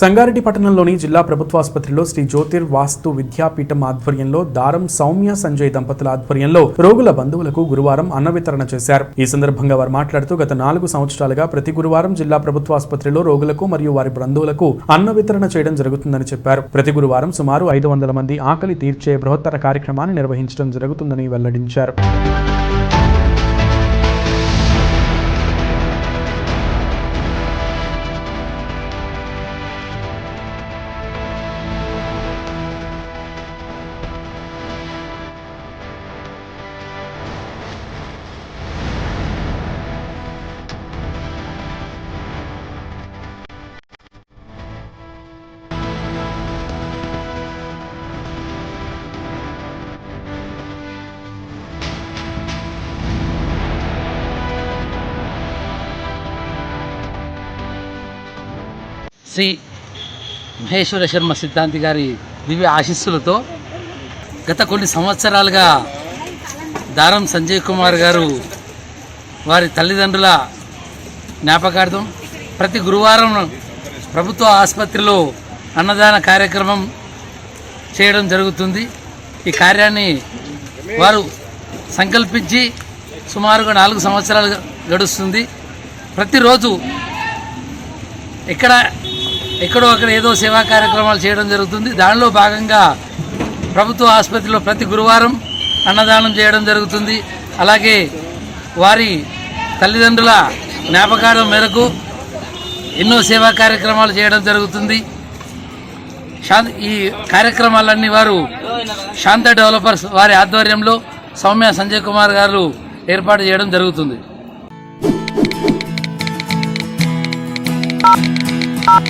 సంగారెడ్డి పట్టణంలోని జిల్లా ప్రభుత్వాసుపత్రిలో శ్రీ జ్యోతిర్ వాస్తు విద్యాపీఠం ఆధ్వర్యంలో దారం సౌమ్య సంజయ్ దంపతుల ఆధ్వర్యంలో రోగుల బంధువులకు గురువారం అన్న వితరణ చేశారు. ఈ సందర్భంగా వారు మాట్లాడుతూ గత నాలుగు సంవత్సరాలుగా ప్రతి గురువారం జిల్లా ప్రభుత్వాసుపత్రిలో రోగులకు మరియు వారి బంధువులకు అన్న వితరణ చేయడం జరుగుతుందని చెప్పారు. ప్రతి గురువారం సుమారు ఐదు వందల మంది ఆకలి తీర్చే బృహత్తర కార్యక్రమాన్ని నిర్వహించడం జరుగుతుందని వెల్లడించారు. శ్రీ మహేశ్వర శర్మ సిద్ధాంతి గారి దివ్య ఆశీస్సులతో గత కొన్ని సంవత్సరాలుగా దారం సంజయ్ కుమార్ గారు వారి తల్లిదండ్రుల జ్ఞాపకార్థం ప్రతి గురువారం ప్రభుత్వ ఆసుపత్రిలో అన్నదాన కార్యక్రమం చేయడం జరుగుతుంది. ఈ కార్యాన్ని వారు సంకల్పించి సుమారుగా నాలుగు సంవత్సరాలు గడుస్తుంది. ప్రతిరోజు ఇక్కడ ఎక్కడో అక్కడ ఏదో సేవా కార్యక్రమాలు చేయడం జరుగుతుంది. దానిలో భాగంగా ప్రభుత్వ ఆసుపత్రిలో ప్రతి గురువారం అన్నదానం చేయడం జరుగుతుంది. అలాగే వారి తల్లిదండ్రుల జ్ఞాపకార్థం మేరకు ఎన్నో సేవా కార్యక్రమాలు చేయడం జరుగుతుంది. శాంత ఈ కార్యక్రమాలన్నీ వారు శాంత డెవలపర్స్ వారి ఆధ్వర్యంలో సౌమ్య సంజయ్ కుమార్ గారు ఏర్పాటు చేయడం జరుగుతుంది.